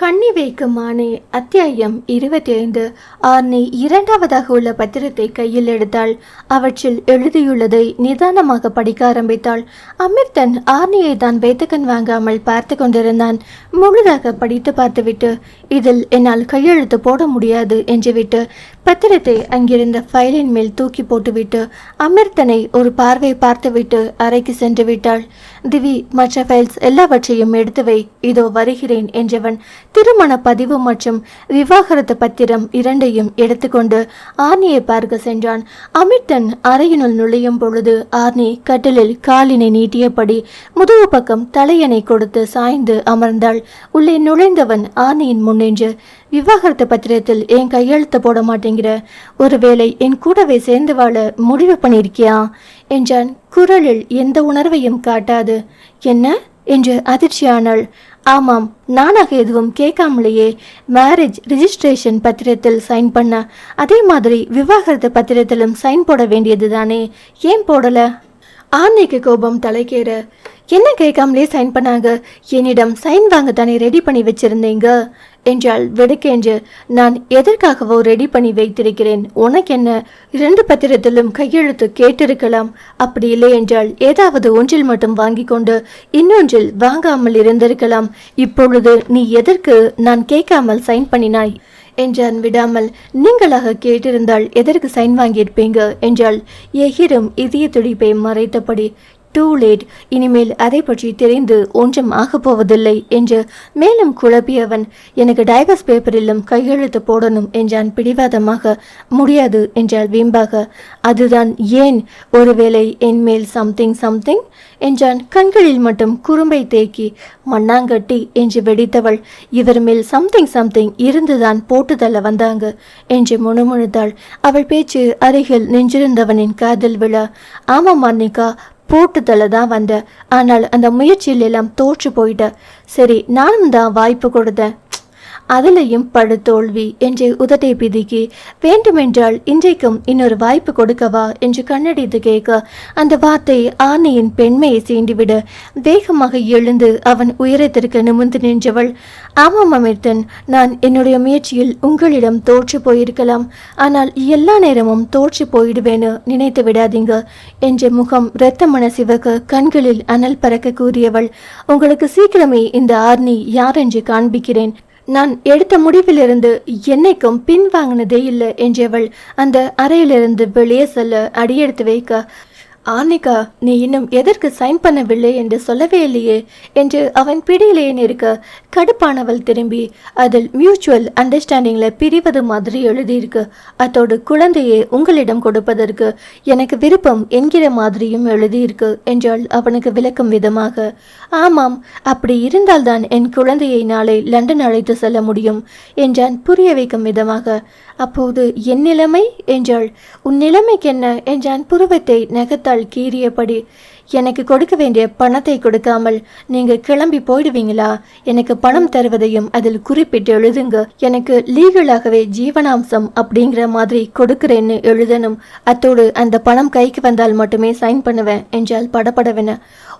கண்ணி வைக்கும் மானே அத்தியாயம் இருபத்தி ஐந்து ஆர்னி இரண்டாவதாக உள்ள பத்திரத்தை கையில் எடுத்தாள். அவற்றில் எழுதியுள்ளதை நிதானமாக படிக்க ஆரம்பித்தாள். அமிர்தன் ஆர்னியை தான் வைத்துக்கண் வாங்காமல் பார்த்து கொண்டிருந்தான். முழுதாக படித்து பார்த்துவிட்டு இதில் என்னால் கையெழுத்து போட முடியாது என்று விட்டு பத்திரத்தை அங்கிருந்த ஃபைலின் மேல் தூக்கி போட்டுவிட்டு அமிர்தனை ஒரு பார்வை பார்த்துவிட்டு அறைக்கு சென்று விட்டாள். திவி மற்ற ஃபைல்ஸ் எல்லாவற்றையும் எடுத்து வை இதோ வருகிறேன் என்றவன் திருமண பதிவு மற்றும் விவாகரத்து பத்திரம் இரண்டையும் எடுத்துக்கொண்டு ஆர்னியை பார்க்க சென்றான். அமிர்தன் அறையினுள் நுழையும் பொழுது ஆர்னி கட்டிலில் காலினை நீட்டியபடி முதுகு பக்கம் தலையணை கொடுத்து சாய்ந்து அமர்ந்தாள். உள்ளே நுழைந்தவன் ஆர்னியின் முன்னின்று விவாகரத்து பத்திரத்தில் என் கையெழுத்து போட மாட்டேங்கிற. ஒருவேளை என் கூடவே சேர்ந்து வாழ முடிவு பண்ணியிருக்கியா? என்றான். குரலில் எந்த உணர்வையும் காட்டாது. என்ன? என்று அதிர்ச்சியானாள். ஆமாம் நானாக எதுவும் கேட்காமலேயே மேரேஜ் ரிஜிஸ்ட்ரேஷன் பத்திரத்தில் சைன் பண்ண. அதே மாதிரி விவாகரத்து பத்திரத்திலும் சைன் போட வேண்டியது தானே ஏன் போடல? ஆன்மீக கோபம் தலைக்கேற என்ன கேட்காமலே சைன் பண்ணாங்க? என்னிடம் சைன் வாங்க தானே ரெடி பண்ணி வச்சிருந்தீங்க? என்றால் வெடுக்கென்று. நான் எதற்காகவோ ரெடி பண்ணி வைத்திருக்கிறேன். உனக்கு என்ன இரண்டு பத்திரத்திலும் கையெழுத்து கேட்டிருக்கலாம். அப்படி இல்லை என்றால் ஏதாவது ஒன்றில் மட்டும் வாங்கி கொண்டு இன்னொன்றில் வாங்காமல் இருந்திருக்கலாம். இப்பொழுது நீ எதற்கு நான் கேட்காமல் சைன் பண்ணினாய்? என்றான் விடாமல். நீங்களாக கேட்டிருந்தால் எதற்கு சைன் வாங்கியிருப்பீங்க? என்றால் எகிரும் இதய துடிப்பை மறைத்தபடி. டூ லேட் இனிமேல் அதை பற்றி தெரிந்து ஒன்றும் ஆகப் போவதில்லை என்று மேலும் குழப்பியவன் எனக்கு டைவர்ஸ் பேப்பரிலும் கையெழுத்து போடணும் என்றான் பிடிவாதமாக. முடியாது என்றால் வீம்பாக. அதுதான் ஏன்? ஒருவேளை என் மேல் சம்திங் சம்திங் என்றான். கண்களில் மட்டும் குறும்பை தேக்கி. மண்ணாங்கட்டி என்று வெடித்தவள் இவர் மேல் சம்திங் சம்திங் இருந்துதான் போட்டுதல்ல வந்தாங்க என்று முணுமுணுத்தாள். அவள் பேச்சு அருகில் நின்றிருந்தவனின் காதல் விழா ஆமாம் மன்னிகா போட்டுதல தான் வந்த. ஆனால் அந்த முயற்சியில் எல்லாம் தோற்று போயிட்ட. சரி நானும் தான் வாய்ப்பு கொடுத்தேன். அதிலையும் படு தோல்வி என்று உதட்டை பிதுக்கி வேண்டுமென்றால் இன்றைக்கும் இன்னொரு வாய்ப்பு கொடுக்கவா என்று கண்ணடித்து கேட்க அந்த வார்த்தை ஆனையின் பெண்மையை சீண்டிவிட வேகமாக எழுந்து அவன் உயரத்திற்கு நிமிர்ந்து நின்றவள் ஆமாம் அமிர்தன் நான் என்னுடைய முயற்சியில் உங்களிடம் தோற்று போயிருக்கலாம் ஆனால் எல்லா நேரமும் தோற்று போயிடுவேன்னு நினைத்து விடாதீங்க என்ற முகம் இரத்த சிவக்க கண்களில் அனல் பறக்க கூறியவள் உங்களுக்கு சீக்கிரமே இந்த ஆர்னி யார் என்று காண்பிக்கிறேன் நான் எடுத்த முடிவிலிருந்து என்னைக்கும் பின்வாங்கினதே இல்லை என்றவள் அந்த அறையிலிருந்து வெளியே செல்ல அடியெடுத்து வைக்க ஆனிகா நீ இன்னும் எதற்கு சைன் பண்ணவில்லை என்று சொல்லவே இல்லையே என்று அவன் பிடியிலேயே நிற்க கடுப்பானவள் திரும்பி அதில் மியூச்சுவல் அண்டர்ஸ்டாண்டிங்கில் பிரிவது மாதிரி எழுதியிருக்கு. அத்தோடு குழந்தையை உங்களிடம் கொடுப்பதற்கு எனக்கு விருப்பம் என்கிற மாதிரியும் எழுதியிருக்கு என்றால் அவனுக்கு விளக்கும் விதமாக. ஆமாம் அப்படி இருந்தால்தான் என் குழந்தையை நாளை லண்டன் அழைத்து செல்ல முடியும் என்றான் புரிய வைக்கும் விதமாக. அப்போது என் நிலைமை? என்றாள். உன் நிலைமைக்கு என்ன என்றான் புருவத்தை நகத்தால் கீறியபடி எனக்கு கொடுக்க வேண்டிய பணத்தை கொடுக்காமல் நீங்க கிளம்பி போயிடுவீங்களா? எனக்கு பணம் தருவதையும் அதில் குறிப்பிட்டு எழுதுங்க. எனக்கு லீகலாகவே ஜீவனாம்சம் அப்படிங்கிற மாதிரி கொடுக்கிறேன்னு எழுதணும். அத்தோடு அந்த பணம் கைக்கு வந்தால் மட்டுமே சைன் பண்ணுவேன் என்றால் படபடவென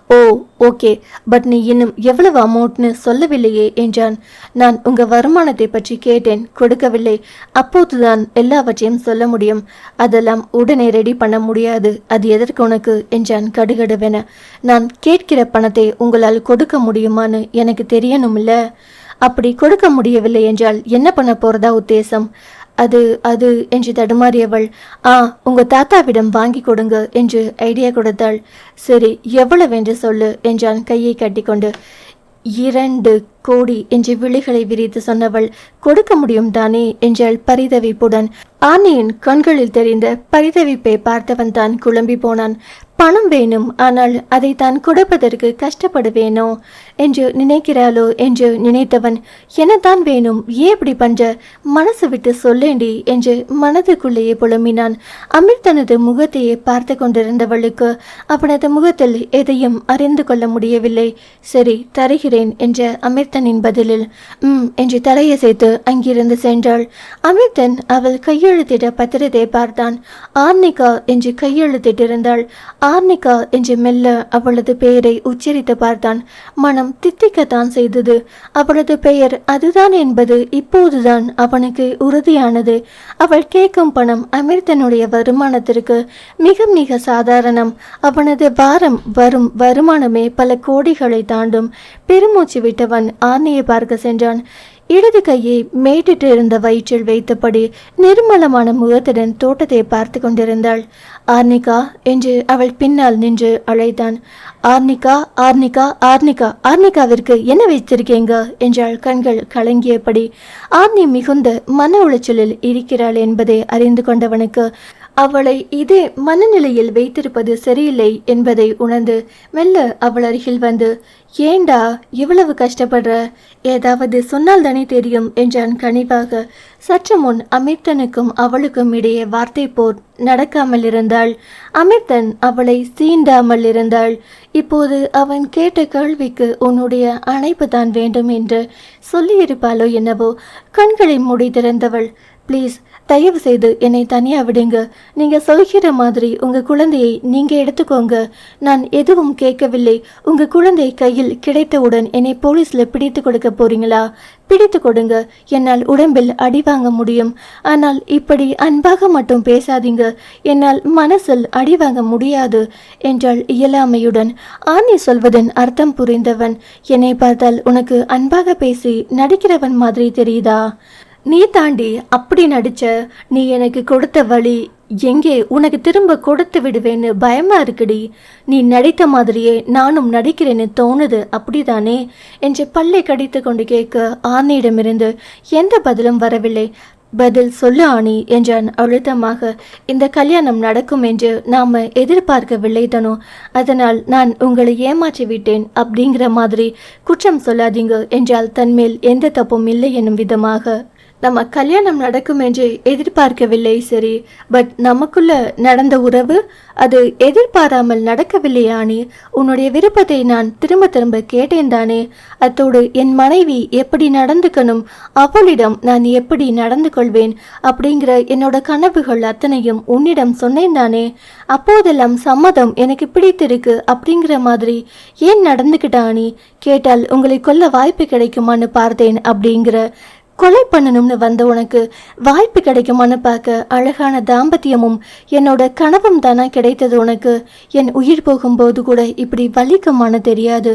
ஓ ஓகே. பட் நீ இன்னும் எவ்வளவு அமௌண்ட்னு சொல்லவில்லையே என்றான். நான் உங்க வருமானத்தை பற்றி கேட்டேன். கொடுக்கவில்லை. அப்போதுதான் எல்லாவற்றையும் சொல்ல முடியும். அதெல்லாம் உடனே ரெடி பண்ண முடியாது. அது எதற்கு உனக்கு? என்றான் கடுகடுவென. நான் கேட்கிற பணத்தை உங்களால் கொடுக்க முடியுமான்னு எனக்கு தெரியணும்ல? அப்படி கொடுக்க முடியவில்லை என்றால் என்ன பண்ண போறதா உத்தேசம்? அது அது என்று தடுமாறியவள் ஆ உங்க தாத்தாவிடம் வாங்கி கொடுங்க என்று ஐடியா கொடுத்தாள். சரி எவ்வளவு என்று சொல்லு என்றான் கையை கட்டிக்கொண்டு. இரண்டு கோடி என்று விழிகளை விரித்து சொன்னவள் கொடுக்க முடியும் தானே என்றாள் பரிதவிப்புடன். ஆனையின் கண்களில் தெரிந்த பரிதவிப்பை பார்த்தவன் தான் குழம்பி போனான். பணம் வேணும் ஆனால் அதை தான் கொடுப்பதற்கு கஷ்டப்படுவேனோ என்று நினைக்கிறாளோ என்று நினைத்தவன் என்னதான் வேணும் ஏன் இப்படி பண்ற? மனசு விட்டு சொல்லேண்டி என்று மனதுக்குள்ளேயே புலம்பினான். அமீர் தனது முகத்தையே பார்த்து கொண்டிருந்தவளுக்கு அவனது முகத்தில் எதையும் அறிந்து கொள்ள முடியவில்லை. சரி தருகிறேன் என்ற அமீர் அமிர்தனின் பதிலில் ம் என்று தலையசைத்து அங்கிருந்து சென்றாள். அமிர்தன் அவள் கையெழுத்திட பத்திரத்தை பார்த்தான். ஆர்னிகா என்று கையெழுத்திட்டிருந்தாள். ஆர்னிகா என்று மெல்ல அவளது பெயரை உச்சரித்து பார்த்தான். மனம் தித்திக்கத்தான் செய்தது. அவளது பெயர் அதுதான் என்பது இப்போதுதான் அவனுக்கு உறுதியானது. அவள் கேட்கும் பணம் அமிர்தனுடைய வருமானத்திற்கு மிக மிக சாதாரணம். அவனது வாரம் வரும் வருமானமே பல கோடிகளை தாண்டும். பெருமூச்சு விட்டவன் ஆனையை பார்க்க சென்றான். இடது கையை மேட்டிட்டு இருந்த வயிற்றில் வைத்தபடி நிர்மலமான முகத்துடன் தோட்டத்தை பார்த்து கொண்டிருந்தாள். ஆர்னிகா என்று அவள் பின்னால் நின்று அழைத்தான். ஆர்னிகா ஆர்னிகா ஆர்னிகா ஆர்னிகாவிற்கு என்ன வைத்திருக்கீங்க? என்றாள் கண்கள் கலங்கியபடி. ஆர்னி மிகுந்த மன உளைச்சலில் இருக்கிறாள் என்பதை அறிந்து கொண்டவனுக்கு அவளை இதே மனநிலையில் வைத்திருப்பது சரியில்லை என்பதை உணர்ந்து மெல்ல அவள் அருகில் வந்து ஏண்டா இவ்வளவு கஷ்டப்படுற? ஏதாவது சொன்னால் தானே தெரியும் என்றான் கனிவாக. சற்று முன் அமிர்தனுக்கும் அவளுக்கும் இடையே வார்த்தை போர் நடக்காமல் இருந்தாள். அமிர்தன் அவளை சீண்டாமல் இருந்தாள். இப்போது அவன் கேட்ட கேள்விக்கு உன்னுடைய அணைப்பு தான் வேண்டும் என்று சொல்லியிருப்பாளோ என்னவோ கண்களை மூடி திறந்தவள் ப்ளீஸ் தயவு செய்து என்னை தனியாக விடுங்க. நீங்கள் சொல்கிற மாதிரி உங்கள் குழந்தையை நீங்கள் எடுத்துக்கோங்க. நான் எதுவும் கேட்கவில்லை. உங்கள் குழந்தை கையில் கிடைத்தவுடன் என்னை போலீஸில் பிடித்து கொடுக்க போறீங்களா? பிடித்து கொடுங்க. என்னால் உடம்பில் அடி வாங்க முடியும். ஆனால் இப்படி அன்பாக மட்டும் பேசாதீங்க. என்னால் மனசில் அடி வாங்க முடியாது என்றாள் இயலாமையுடன். ஆனி சொல்வதன் அர்த்தம் புரிந்தவன். என்னை பார்த்தால் உனக்கு அன்பாக பேசி நடிக்கிறவன் மாதிரி தெரியுதா? நீ தாண்டி அப்படி நடிச்ச நீ எனக்கு கொடுத்த வழி எங்கே உனக்கு திரும்ப கொடுத்து விடுவேன்னு பயமா இருக்குடி. நீ நடித்த மாதிரியே நானும் நடிக்கிறேன்னு தோணுது அப்படிதானே என்று பல்லை கடித்து கொண்டு கேட்க ஆனியிடமிருந்து எந்த பதிலும் வரவில்லை. பதில் சொல்லு ஆணி என்றான். அழுத்தமாக இந்த கல்யாணம் நடக்கும் என்று நாம் எதிர்பார்க்கவில்லை தனு. அதனால் நான் உங்களை ஏமாற்றி விட்டேன் அப்படிங்கிற மாதிரி குற்றம் சொல்லாதீங்க என்றால் தன்மேல் எந்த தப்பும் இல்லை என்னும் விதமாக நம்ம கல்யாணம் நடக்கும் என்று எதிர்பார்க்கவில்லை சரி. பட் நமக்குள்ள நடந்த உறவு அது எதிர்பாராமல் நடக்கவில்லையானே உன்னுடைய விருப்பத்தை நான் திரும்ப திரும்ப கேட்டேன் தானே. அத்தோடு என் மனைவி எப்படி நடந்துக்கணும் அவளிடம் நான் எப்படி நடந்து கொள்வேன் அப்படிங்கிற என்னோட கனவுகள் அத்தனையும் உன்னிடம் சொன்னேன் தானே. அப்போதெல்லாம் சம்மதம் எனக்கு பிடித்திருக்கு அப்படிங்கிற மாதிரி ஏன் நடந்துக்கிட்டானே கேட்டால் உங்களை கொல்ல வாய்ப்பு கிடைக்குமான்னு பார்த்தேன் அப்படிங்கிற கொலை பண்ணணும்னு வந்த உனக்கு வாய்ப்பு கிடைக்குமான்னு பார்க்க அழகான தாம்பத்தியமும் என்னோட கனவும் தானா கிடைத்தது உனக்கு. என் உயிர் போகும்போது கூட இப்படி வலிக்குமான்னு தெரியாது.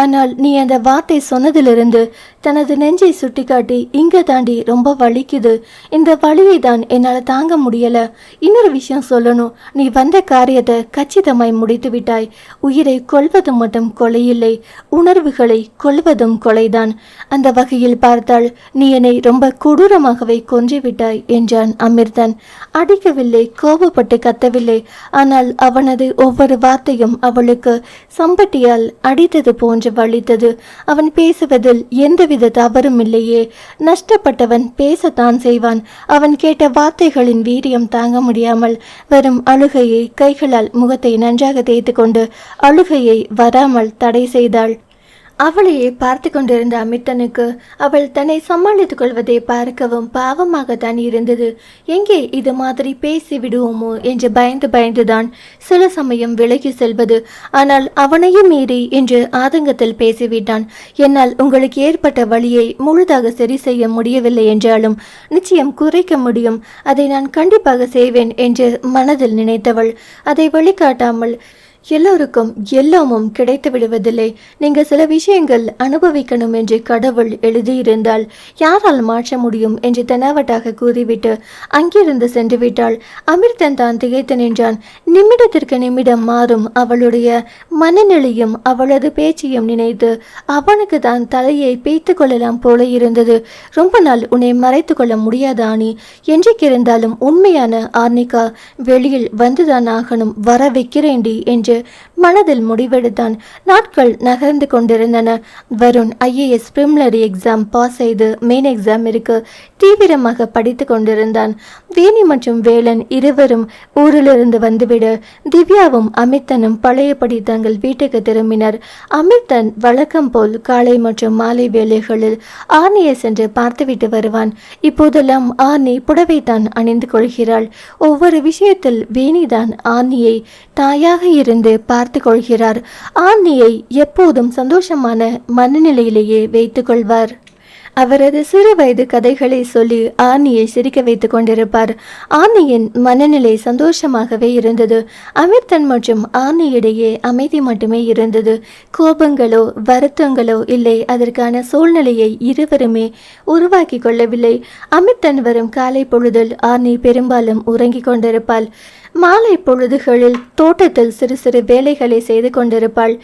ஆனால் நீ அந்த வார்த்தை சொன்னதிலிருந்து தனது நெஞ்சை சுட்டிக்காட்டி இங்க தாண்டி ரொம்ப வலிக்குது. இந்த வலியை தான் என்னால் தாங்க முடியல. இன்னொரு விஷயம் சொல்லணும். நீ வந்த காரியத்தை கச்சிதமாய் முடித்து விட்டாய். உயிரை கொல்வது மட்டும் கொலையில்லை உணர்வுகளை கொல்வதும் கொலைதான். அந்த வகையில் பார்த்தால் நீ என்னை ரொம்ப கொடூரமாகவே கொன்று விட்டாய் என்றான் அமிர்தன். அடிக்கவில்லை கோபப்பட்டு கத்தவில்லை. ஆனால் அவனது ஒவ்வொரு வார்த்தையும் அவளுக்கு சம்பட்டியால் அடித்தது போன்று வலித்தது. அவன் பேசுவதில் எந்தவித தவறும் இல்லையே. நஷ்டப்பட்டவன் பேசத்தான் செய்வான். அவன் கேட்ட வார்த்தைகளின் வீரியம் தாங்க முடியாமல் வரும் அழுகையை கைகளால் முகத்தை நன்றாக தேய்த்து கொண்டு அழுகையை வராமல் தடை செய்தாள். அவளையே பார்த்து கொண்டிருந்த அமித்தனுக்கு அவள் தன்னை சமாளித்துக் கொள்வதை பார்க்கவும் பாவமாகத்தான் இருந்தது. எங்கே இது மாதிரி பேசி விடுவோமோ என்று பயந்து பயந்துதான் சில சமயம் விலகி செல்வது. ஆனால் அவனையும் மீறி என்று ஆதங்கத்தில் பேசிவிட்டான். என்னால் உங்களுக்கு ஏற்பட்ட வழியை முழுதாக சரி செய்ய முடியவில்லை என்றாலும் நிச்சயம் குறைக்க முடியும். அதை நான் கண்டிப்பாக செய்வேன் என்று மனதில் நினைத்தவள் அதை வெளிக்காட்டாமல் எல்லோருக்கும் எல்லாமும் கிடைத்து விடுவதில்லை. நீங்க சில விஷயங்கள் அனுபவிக்கணும் என்று கடவுள் எழுதியிருந்தால் யாரால் மாற்ற முடியும் என்று தெனாவட்டாக கூறிவிட்டு அங்கிருந்து சென்று விட்டாள் அமிர்தன் தான் திகைத்து நின்றான். நிமிடத்திற்கு நிமிடம் மாறும் அவளுடைய மனநிலையும் அவளது பேச்சையும் நினைத்து அவனுக்கு தான் தலையை பேய்த்து கொள்ளலாம் போல இருந்தது. ரொம்ப நாள் உன்னை மறைத்து கொள்ள முடியாது ஆணி என்றைக்கிருந்தாலும் உண்மையான ஆர்னிகா வெளியில் வந்துதான் ஆகணும். வர வைக்கிறேண்டி என்று என்று மனதில் முடிவெடுத்தான். நாட்கள் நகர்ந்து கொண்டிருந்தன. Varun IAS preliminary exam pass செய்து மெயின் எக்ஸாம் இருக்கு தீவிரமாக படித்து கொண்டிருந்தான். வேணி மற்றும் வேலன் இருவரும் ஊரிலிருந்து வந்துவிட. திவ்யாவும் அமித்தனும் பழையபடி தங்கள் வீட்டுக்கு திரும்பினர். அமிர்தன் வழக்கம் போல் காலை மற்றும் மாலை வேலைகளில் ஆர்னியை சென்று பார்த்துவிட்டு வருவான். இப்போதெல்லாம் ஆர்னி புடவை தான் அணிந்து கொள்கிறாள். ஒவ்வொரு விஷயத்தில் வேணிதான் ஆர்னியை தாயாக இருந்து பார்த்து கொள்கிறார். ஆர்னியை எப்போதும் சந்தோஷமான மனநிலையிலேயே வைத்துக் கொள்வார். அவரது சிறு வயது கதைகளை சொல்லி ஆர்னியை சிரிக்க வைத்துக் கொண்டிருப்பார். ஆர்னியின் மனநிலை சந்தோஷமாகவே இருந்தது. அமிர்தன் மற்றும் ஆர்னியிடையே அமைதி மட்டுமே இருந்தது. கோபங்களோ வருத்தங்களோ இல்லை. அதற்கான சூழ்நிலையை இருவருமே உருவாக்கி கொள்ளவில்லை. அமிர்தன் வரும் காலை பொழுதில் ஆர்னி பெரும்பாலும் உறங்கிக் கொண்டிருப்பாள். மாலை பொழுதுகளில் தோட்டத்தில் சிறு சிறு வேலைகளை செய்து கொண்டிருப்பாள்.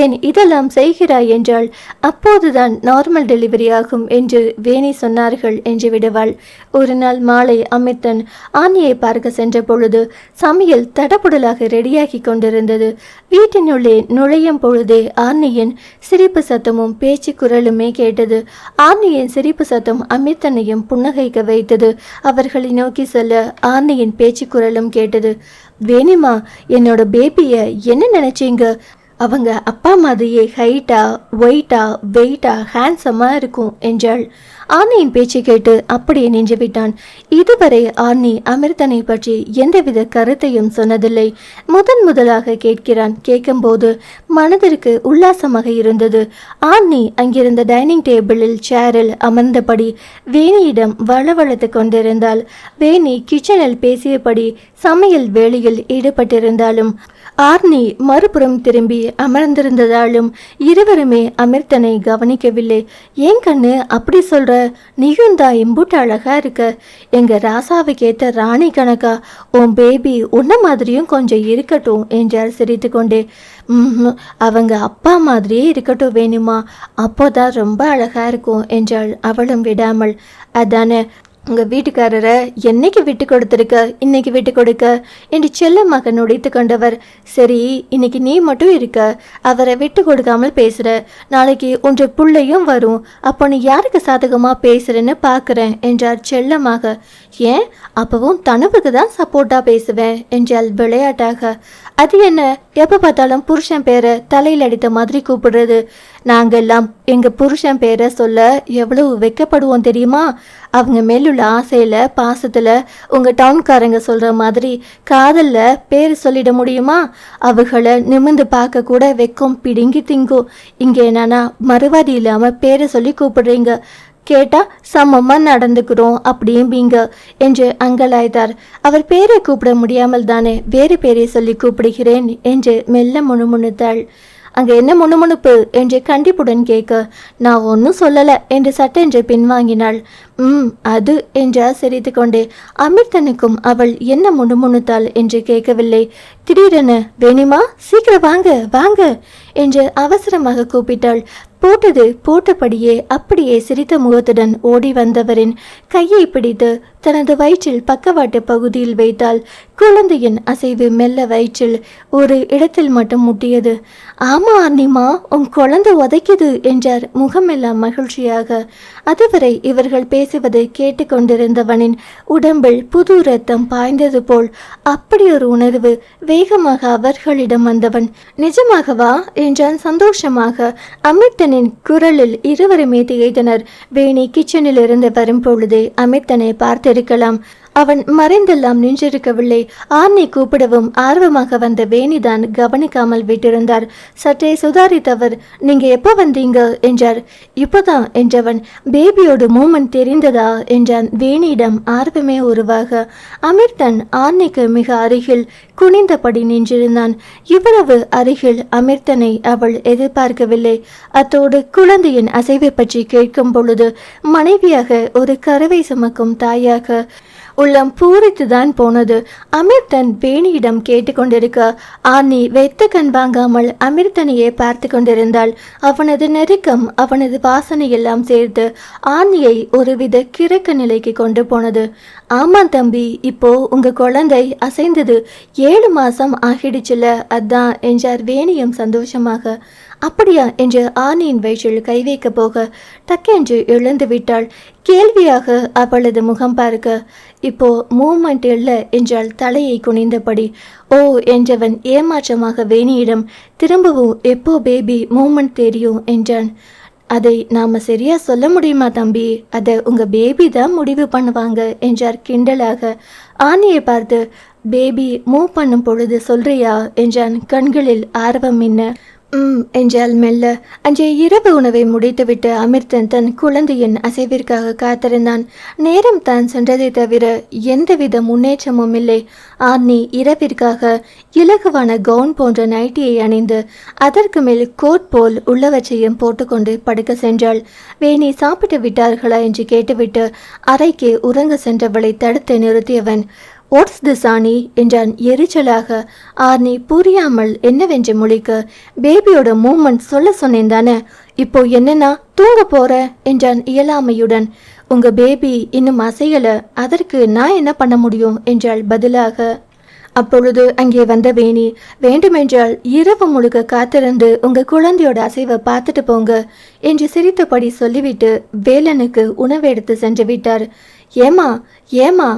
ஏன் இதெல்லாம் செய்கிறாய் என்றால் அப்போதுதான் நார்மல் டெலிவரி ஆகும் என்று வேணி சொன்னார்கள் என்று விடுவாள். ஒரு நாள் மாலை அமித்தன் ஆனியை பார்க்க சென்ற பொழுது சமையல் தடபுடலாக ரெடியாகி கொண்டிருந்தது. வீட்டினுள்ளே நுழையும் பொழுதே ஆர்னியின் சிரிப்பு சத்தமும் பேச்சு குரலுமே கேட்டது. ஆர்னியின் சிரிப்பு சத்தம் அமித்தனையும் புன்னகைக்க வைத்தது. அவர்களை நோக்கி செல்ல ஆர்னியின் பேச்சு குரலும் கேட்டது. வேணுமா என்னோட பேபியை என்ன நினைச்சீங்க? அவங்க அப்பா மாதிரியே ஹைட்டா ஒயிட்டாக வெயிட்டா ஹேண்ட்ஸமாக இருக்கும் என்றாள். ஆர்னியின் பேச்சை கேட்டு அப்படியே நின்று விட்டான். இதுவரை ஆர்னி அமிர்தனை பற்றி எந்தவித கருத்தையும் சொன்னதில்லை. முதன் முதலாக கேட்கிறான். கேட்கும்போது மனதிற்கு உல்லாசமாக இருந்தது. ஆர்னி அங்கிருந்த டைனிங் டேபிளில் சேரில் அமர்ந்தபடி வேணியிடம் வளவளத்து கொண்டிருந்தாள். வேணி கிச்சனில் பேசியபடி சமையல் வேலையில் ஈடுபட்டிருந்தாலும் ஆர்னி மறுபுறம் திரும்பி அமர்ந்திருந்ததாலும் இருவருமே அமிர்தனை கவனிக்கவில்லை. ஏன் கண்ணு அப்படி சொல்ற? நீயும் தான் இம்புட்டு அழகா இருக்க. எங்க ராசாவுக்கு கேட்ட ராணி கணக்கா உன் பேபி உன்ன மாதிரியும் கொஞ்சம் இருக்கட்டும் என்றார் சிரித்துக்கொண்டே. "ம்ஹும், அவங்க அப்பா மாதிரியே இருக்கட்டும் வேணுமா? அப்போதான் ரொம்ப அழகா இருக்கும் என்றாள் அவளும் விடாமல். அதானே உங்கள் வீட்டுக்காரரை என்னைக்கு விட்டு கொடுத்துருக்க? இன்னைக்கு விட்டு கொடுக்க? என்று மகன் உடைத்து கொண்டவர். சரி இன்னைக்கு நீ மட்டும் இருக்க. அவரை விட்டு கொடுக்காமல் பேசுகிற நாளைக்கு உன்ற புள்ளையும் வரும். அப்போ நீ யாருக்கு சாதகமாக பேசுகிறேன்னு பார்க்குறேன் என்றார் செல்லமாக ஏன்? அப்பவும் தனவுக்கு தான் சப்போர்ட்டாக பேசுவேன் என்றால் விளையாட்டாக. அது என்ன? எப்போ பார்த்தாலும் புருஷன் பேரை தலையில் அடித்த மாதிரி கூப்பிடுறது. நாங்கெல்லாம் எங்கள் புருஷன் பேரை சொல்ல எவ்வளவு வெக்கப்படுவோம் தெரியுமா? அவங்க மேலுள்ள ஆசையில் பாசத்தில் உங்கள் டவுன்காரங்க சொல்கிற மாதிரி காதலில் பேர் சொல்லிட முடியுமா? அவங்கள நிமிர்ந்து பார்க்க கூட வெக்கம் பிடுங்கி திங்கும். இங்கே என்னன்னா மறுவாதி இல்லாமல் பேரை சொல்லி கூப்பிடுறீங்க. கேட்டால் சமமா நடந்துக்கிறோம் அப்படிம்பீங்க என்று அங்கலாய்த்தார். அவர் பேரை கூப்பிட முடியாமல் தானே வேறு பேரை சொல்லி கூப்பிடுகிறேன் என்று மெல்ல முணுமுணுத்தாள். அங்கே என்ன முணுமுணுப்பு என்று கண்டிப்புடன் கேட்க நான் ஒன்றும் சொல்லலை என்று சட்டென்று பின்வாங்கினாள். ம் அது என்றார் சிரித்து கொண்டே அமிர்தனுக்கும் அவள் என்ன முணுமுணுத்தாள் என்று கேட்கவில்லை. திடீரென வேணிமா சீக்கிரம் வாங்க வாங்க என்று அவசரமாக கூப்பிட்டாள். போட்டது போட்டபடியே அப்படியே சிரித்த முகத்துடன் ஓடி வந்தவரின் கையை பிடித்து தனது வயிற்றில் பக்கவாட்டு பகுதியில் வைத்தால் குழந்தையின் அசைவு மெல்ல வயிற்றில் ஒரு இடத்தில் மட்டும் முட்டியது. ஆமா அன்னிமா உன் குழந்தை உதைக்குது என்றார் முகமெல்லாம் மகிழ்ச்சியாக. அதுவரை இவர்கள் பேசுவதை கேட்டுக்கொண்டிருந்தவனின் உடம்பில் புது ரத்தம் பாய்ந்தது போல் அப்படி ஒரு உணர்வு வேகமாக அவர்களிடம் வந்தவன் நிஜமாகவா? என்றான். சந்தோஷமாக அமிர்தனின் குரலில் இருவருமே திகைத்தனர். வேணி கிச்சனில் இருந்து வரும் பொழுதே அமிர்தனை பார்த்திருக்கலாம் அவன் மறைந்தெல்லாம் நின்றிருக்கவில்லை. ஆர்னி கூப்பிடவும் ஆர்வமாக வந்த வேணிதான் கவனிக்காமல் விட்டிருந்தார். சற்றே சுதாரித்தவர் நீங்க எப்போ வந்தீங்க? என்றார். இப்போதான் என்றவன் பேபியோட மூமெண்ட் தெரிந்ததா? என்றான். வேணியிடம் ஆர்வமே உருவாக அமிர்தன் ஆர்னிக்கு மிக அருகில் குனிந்தபடி நின்றிருந்தான். இவ்வளவு அருகில் அமிர்தனை அவள் எதிர்பார்க்கவில்லை. அத்தோடு குழந்தையின் அசைவை பற்றி கேட்கும் பொழுது மனைவியாக ஒரு கருவை சுமக்கும் தாயாக உள்ளம் பூரித்துதான் போனது. அமிர்தன் பேணியிடம் கேட்டுக்கொண்டிருக்க ஆர்னி வெத்த கண் வாங்காமல் அமிர்தனையே பார்த்து கொண்டிருந்தாள். அவனது நெருக்கம் அவனது வாசனை எல்லாம் சேர்த்து ஆர்னியை ஒருவித கிறக்க நிலைக்கு கொண்டு போனது. ஆமா தம்பி இப்போ உங்க குழந்தை அசைந்தது. ஏழு மாசம் ஆகிடுச்சுல அதான் என்றார் வேணியும் சந்தோஷமாக. அப்படியா என்று ஆனியின் வயிற்றில் கை வைக்க போக டக்கென்று எழுந்து விட்டாள். கேள்வியாக அவளது முகம் பார்க்க இப்போ மூமெண்ட் இல்லை என்றால் தலையை குனிந்தபடி ஓ என்றவன் ஏமாற்றமாக வேணியிடம் திரும்பவும் எப்போ பேபி மூமெண்ட் தெரியும்? என்றான். அதை நாம் சரியாக சொல்ல முடியுமா தம்பி? அதை உங்கள் பேபி தான் முடிவு பண்ணுவாங்க என்றார் கிண்டலாக. ஆனியை பார்த்து பேபி மூவ் பண்ணும் பொழுது சொல்றியா? என்றான் கண்களில் ஆர்வம் என்ன ம் என்றால் மெல்ல. அன்றைய இரவு உணவை முடித்துவிட்டு அமிர்தன் தன் குழந்தையின் அசைவிற்காக காத்திருந்தான். நேரம் தான் சென்றதை தவிர எந்தவித முன்னேற்றமும் இல்லை. ஆர்னி இரவிற்காக இலகுவான கவுன் போன்ற நைட்டியை அணிந்து அதற்கு மேல் கோட் போல் உள்ளவற்றையும் போட்டுக்கொண்டு படுக்க சென்றாள். வேணி சாப்பிட்டு விட்டார்களா என்று கேட்டுவிட்டு அறைக்கு உறங்க சென்றவளை தடுத்து நிறுத்தியவன். ஓட்ஸ் தி சாணி என்றான் எரிச்சலாக. ஆர்னி புரியாமல் என்னவென்று முழிக்க பேபியோட மூமெண்ட் சொல்ல சொன்னேன் தானே இப்போ என்னன்னா தூங்க போற என்றான் இயலாமையுடன். உங்க பேபி இன்னும் அசையல அதற்கு நான் என்ன பண்ண முடியும் என்றாள் பதிலாக. அப்பொழுது அங்கே வந்த வேணி வேண்டுமென்றால் இரவு முழுக்க காத்திருந்து உங்க குழந்தையோட அசைவை பார்த்துட்டு போங்க என்று சிரித்தபடி சொல்லிவிட்டு வேலனுக்கு உணவு எடுத்து சென்று விட்டார். ஏமா ஏமா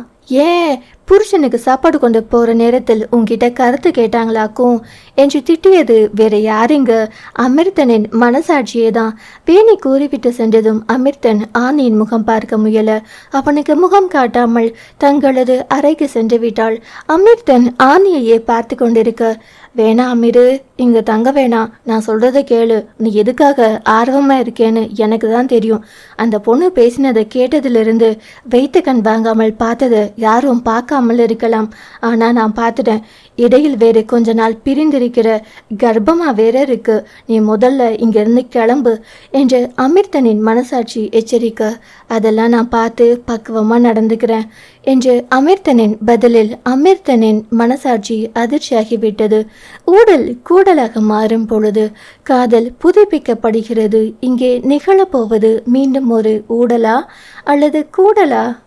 ஏன் புருஷனுக்கு சாப்பாடு கொண்டு போகிற நேரத்தில் உங்ககிட்ட கருத்து கேட்டாங்களாக்கும் என்று திட்டியது வேற யாருங்க? அமிர்தனின் மனசாட்சியே தான். வேணி கூறிவிட்டு சென்றதும் அமிர்தன் ஆனையின் முகம் பார்க்க முயல. அவனுக்கு முகம் காட்டாமல் தங்களது அறைக்கு சென்று விட்டாள். அமிர்தன் ஆனியையே பார்த்து கொண்டிருக்க வேணா அமிரு இங்க தங்க வேணாம் நான் சொல்றத கேளு. நீ எதுக்காக ஆர்வமா இருக்கேன்னு எனக்கு தான் தெரியும். அந்த பொண்ணு பேசினதை கேட்டதிலிருந்து வைத்த கண் வாங்காமல் பார்த்ததை யாரும் பார்க்காமல் இருக்கலாம். ஆனா நான் பார்த்துட்டேன். இடையில் வேறு கொஞ்ச நாள் பிரிந்திருக்கிற கர்ப்பமா வேற இருக்கு நீ முதல்ல இங்கிருந்து கிளம்பு என்று அமிர்தனின் மனசாட்சி எச்சரிக்க அதெல்லாம் நான் பார்த்து பக்குவமா நடந்துக்கிறேன் என்று அமிர்தனின் பதிலில் அமிர்தனின் மனசாட்சி அதிர்ச்சியாகிவிட்டது. ஊடல் கூடலாக மாறும் பொழுது காதல் புதுப்பிக்கப்படுகிறது. இங்கே நிகழப்போவது மீண்டும் ஒரு ஊடலா அல்லது கூடலா?